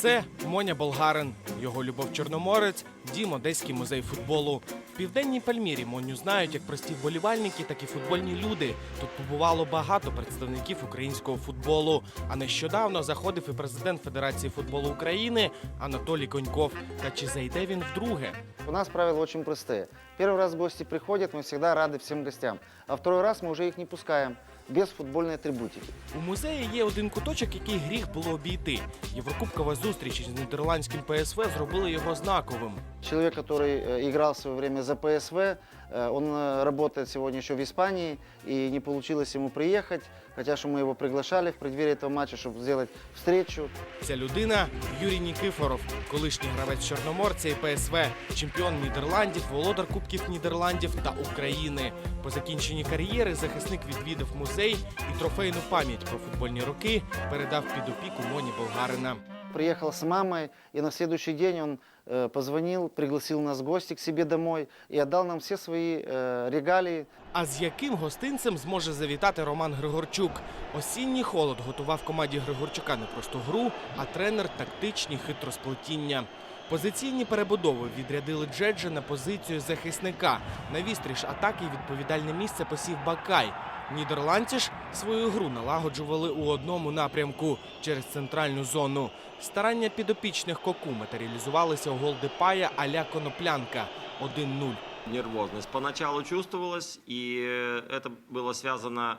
Це Моня Болгарин, його любов Чорноморець, дім Одеський музей футболу. В південній Пальмірі Моню знають як прості вболівальники, так і футбольні люди. Тут побувало багато представників українського футболу. А нещодавно заходив і президент Федерації футболу України Анатолій Коньков. Та чи зайде він вдруге? У нас правила очень простые. Первый раз гости приходят, мы всегда рады всем гостям. А второй раз мы уже их не пускаем без футбольной атрибутики. У музеї є один куточок, який гріх було обійти. Єврокубкова зустріч із нідерландським ПСВ зробили його знаковим. Человек, который э, играл в свое время за ПСВ, э, он э, работает сегодня еще в Испании, и не получилось ему приехать, хотя что мы его приглашали в преддверии этого матча, чтобы сделать встречу. Ця людина Юрій Нікифоров, колишній гравець Чорноморця і ПСВ, чемпіон Нідерландів, володар Кубків Нідерландів та України. По закінченні кар'єри захисник відвідав музей і трофейну пам'ять про футбольні роки передав під опіку Моні Болгарина. Приехал с мамой, и на следующий день он э, позвонил, пригласил нас в гости к себе домой и отдал нам все свои э, регалии. А з яким гостинцем зможе завітати Роман Григорчук? Осінній холод готував команді Григорчука не просто гру, а тренер тактичні хитросплетіння. Позиційні перебудови відрядили Джеджа на позицію захисника. На вістрі ж атаки відповідальне місце посів Бакай. Нідерландці ж свою гру налагоджували у одному напрямку через центральну зону. Старання підопічних коку матеріалізувалися у гол Депая а-ля Коноплянка 1-0. Нервозность поначалу чувствовалась, и э, это было связано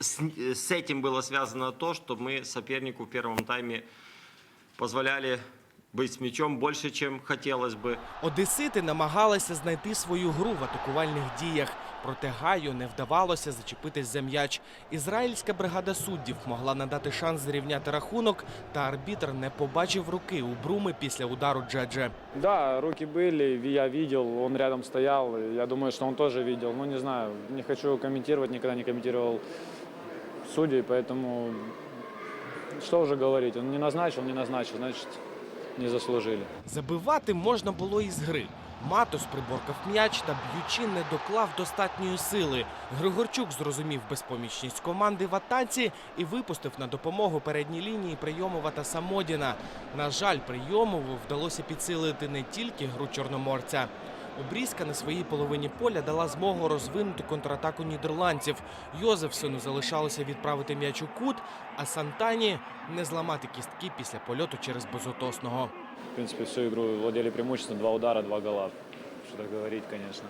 с, э, с этим было связано то, что мы сопернику в первом тайме позволяли быть с мячом больше, чем хотелось бы. Одесити намагалися знайти свою гру в атакувальних діях. Проте Гаю не вдавалося зачепитись за м'яч. Ізраїльська бригада суддів могла надати шанс зрівняти рахунок, та арбітр не побачив руки у Бруми після удару Джедже. Да, руки были, ви- я видел, он рядом стоял. и Я думаю, что он тоже видел. Ну, не знаю, не хочу комментировать, никогда не комментировал судей, поэтому что уже говорить. Он не назначил, не назначил, значит, не заслужили. Забивати можна було із гри. Матос приборкав м'яч та б'ючи не доклав достатньої сили. Григорчук зрозумів безпомічність команди в атаці і випустив на допомогу передній лінії прийомова та Самодіна. На жаль, прийомову вдалося підсилити не тільки гру чорноморця. Обрізка на своїй половині поля дала змогу розвинути контратаку нідерландців. Йозефсону залишалося відправити м'яч у кут, а Сантані не зламати кістки після польоту через безотосного. В принципі, всю ігру владели преимуществом, два удара, два гола. Що так говорити, конечно.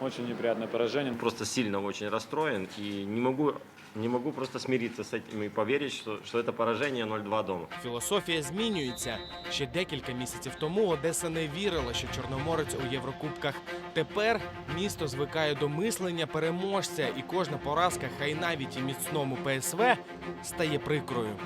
Очень неприятное поражение. Просто сильно очень расстроен и не могу, не могу просто смириться с этим и поверить, что, что это поражение 0-2 дома. Філософія змінюється. Ще декілька місяців тому Одеса не вірила, що Чорноморець у Єврокубках. Тепер місто звикає до мислення переможця, і кожна поразка, хай навіть і міцному ПСВ, стає прикрою.